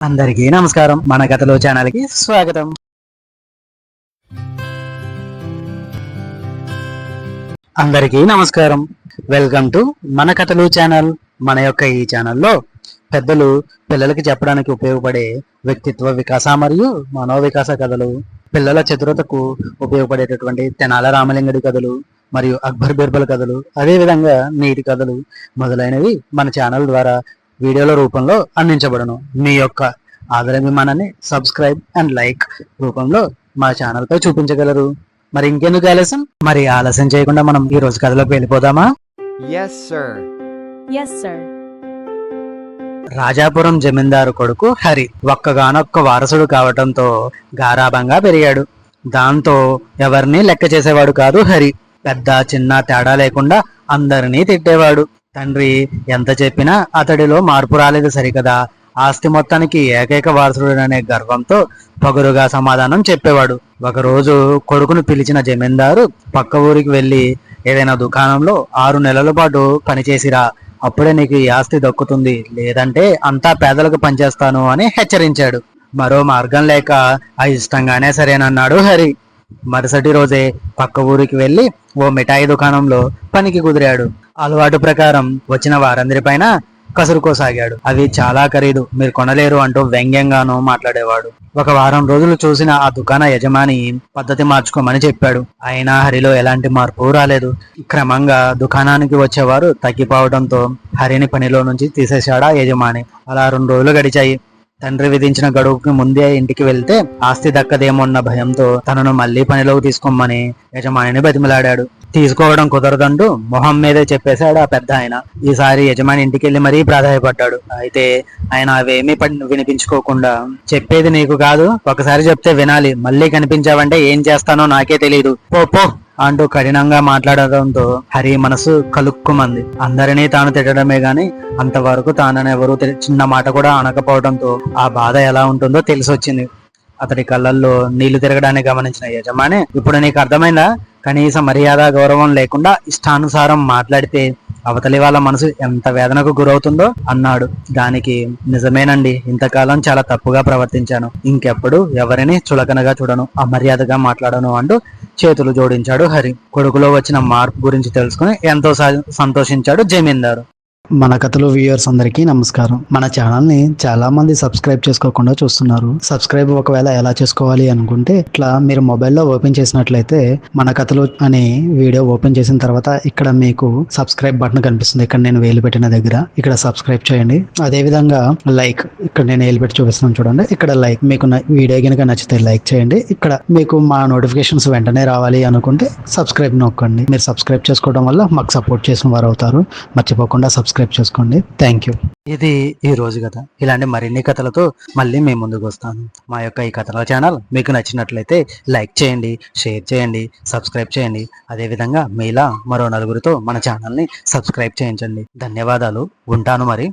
అందరికీ నమస్కారం. మన కథలో ఛానల్కి స్వాగతం. అందరికీ నమస్కారం. వెల్కమ్ టు మన కథలు ఛానల్. మన యొక్క ఈ ఛానల్లో పెద్దలు పిల్లలకి చెప్పడానికి ఉపయోగపడే వ్యక్తిత్వ వికాస మరియు మనోవికాస కథలు పిల్లల చతురతకు ఉపయోగపడేటటువంటి తెనాల రామలింగడి కథలు మరియు అక్బర్ బీర్బల్ కథలు అదే విధంగా నీటి కథలు మొదలైనవి మన ఛానల్ ద్వారా వీడియోల రూపంలో అందించబడను. మీ యొక్క ఆదరాభిమానాన్ని సబ్స్క్రైబ్ అండ్ లైక్ రూపంలో మా ఛానల్ పై చూపించగలరు. మరి ఇంకెందుకు ఆలస్యం? మరి ఆలస్యం చేయకుండా మనం ఈ రోజు కథలోకి వెళ్ళిపోదామా? Yes, sir. Yes, sir. Rajapuram జమీందారు కొడుకు హరి ఒక్కగానొక్క వారసుడు కావటంతో గారాభంగా పెరిగాడు. దాంతో ఎవరిని లెక్క చేసేవాడు కాదు హరి. పెద్ద చిన్న తేడా లేకుండా అందరినీ తిట్టేవాడు. తండ్రి ఎంత చెప్పినా అతడిలో మార్పు రాలేదు సరికదా. ఆస్తి మొత్తానికి ఏకైక వారసుడనే గర్వంతో పగరుగా సమాధానం చెప్పేవాడు. ఒకరోజు కొడుకును పిలిచిన జమీందారు పక్క ఊరికి వెళ్ళి ఏదైనా దుకాణంలో ఆరు నెలల పాటు పనిచేసిరా. అప్పుడే నీకు ఈ ఆస్తి దక్కుతుంది. లేదంటే అంతా పేదలకు పనిచేస్తాను అని హెచ్చరించాడు. మరో మార్గం లేక ఆ ఇష్టంగానే సరేనన్నాడు హరి. మరుసటి రోజే పక్క ఊరికి వెళ్ళి ఓ మిఠాయి దుకాణంలో పనికి కుదిరాడు. అలవాటు ప్రకారం వచ్చిన వారందరిపైన కసురుకోసాగాడు. అవి చాలా ఖరీదు. మీరు కొనలేరు అంటూ వ్యంగ్యంగానూ మాట్లాడేవాడు. ఒక వారం రోజులు చూసిన ఆ దుకాణ యజమాని పద్ధతి మార్చుకోమని చెప్పాడు. అయినా హరిలో ఎలాంటి మార్పు రాలేదు. క్రమంగా దుకాణానికి వచ్చేవారు తగ్గిపోవడంతో హరిని పనిలో నుంచి తీసేశాడా యజమాని. అలా రెండు రోజులు గడిచాయి. తండ్రి విధించిన గడువుకి ముందే ఇంటికి వెళ్తే ఆస్తి దక్కదేమోన్న భయంతో తనను మళ్ళీ పనిలోకి తీసుకోమని యజమానిని బతిమలాడాడు. తీసుకోవడం కుదరదంటూ మొహం మీదే చెప్పేశాడు ఆ పెద్ద ఆయన. ఈసారి యజమాని ఇంటికి వెళ్ళి మరీ ప్రాధాయపడ్డాడు. అయితే ఆయన అవేమీ వినిపించుకోకుండా చెప్పేది నీకు కాదు. ఒకసారి చెప్తే వినాలి. మళ్ళీ కనిపించావంటే ఏం చేస్తానో నాకే తెలియదు పో. అంటూ కఠినంగా మాట్లాడడంతో హరి మనసు కలుక్కుమంది. అందరినీ తాను తిట్టడమే గాని అంతవరకు తానని ఎవరు చిన్న మాట కూడా అనకపోవడంతో ఆ బాధ ఎలా ఉంటుందో తెలిసొచ్చింది. అతడి కళ్ళల్లో నీళ్ళు తిరగడాన్ని గమనించిన యజమాని ఇప్పుడు నీకు అర్థమైందా కనీస మర్యాద గౌరవం లేకుండా ఇష్టానుసారం మాట్లాడితే అవతలి వాళ్ళ మనసు ఎంత వేదనకు గురవుతుందో అన్నాడు. దానికి నిజమేనండి ఇంతకాలం చాలా తప్పుగా ప్రవర్తించాను. ఇంకెప్పుడు ఎవరిని చులకనగా చూడను అమర్యాదగా మాట్లాడను అంటూ చేతులు జోడించాడు హరి. కొడుకులో వచ్చిన మార్పు గురించి తెలుసుకుని ఎంతో స- సంతోషించాడు జమీందారు. మన కథలు వ్యూయర్స్ అందరికీ నమస్కారం. మన ఛానల్ని చాలా మంది సబ్స్క్రైబ్ చేసుకోకుండా చూస్తున్నారు. సబ్స్క్రైబ్ ఒకవేళ ఎలా చేసుకోవాలి అనుకుంటే ఇట్లా మీరు మొబైల్లో ఓపెన్ చేసినట్లయితే మన కథలు అనే వీడియో ఓపెన్ చేసిన తర్వాత ఇక్కడ మీకు సబ్స్క్రైబ్ బటన్ కనిపిస్తుంది. ఇక్కడ నేను వేలు పెట్టిన దగ్గర. ఇక్కడ సబ్స్క్రైబ్ చేయండి. అదే విధంగా లైక్ ఇక్కడ నేను వేలు పెట్టి చూపిస్తున్నాను చూడండి. ఇక్కడ లైక్ మీకు వీడియో కనుక నచ్చితే లైక్ చేయండి. ఇక్కడ మీకు మా నోటిఫికేషన్స్ వెంటనే రావాలి అనుకుంటే సబ్స్క్రైబ్ నొక్కండి. మీరు సబ్స్క్రైబ్ చేసుకోవడం వల్ల మాకు సపోర్ట్ చేసిన వారు అవుతారు. మర్చిపోకుండా సబ్స్క్రైబ్ చేసుకోండి. థ్యాంక్ యూ ఇది ఈ రోజు కథ. ఇలాంటి మరిన్ని కథలతో మళ్ళీ మేము ముందుకు వస్తాను. మా యొక్క ఈ కథల ఛానల్ మీకు నచ్చినట్లయితే లైక్ చేయండి షేర్ చేయండి సబ్స్క్రైబ్ చేయండి. అదేవిధంగా మీలా మరో నలుగురితో మన ఛానల్ని సబ్స్క్రైబ్ చేయించండి. ధన్యవాదాలు. ఉంటాను మరి.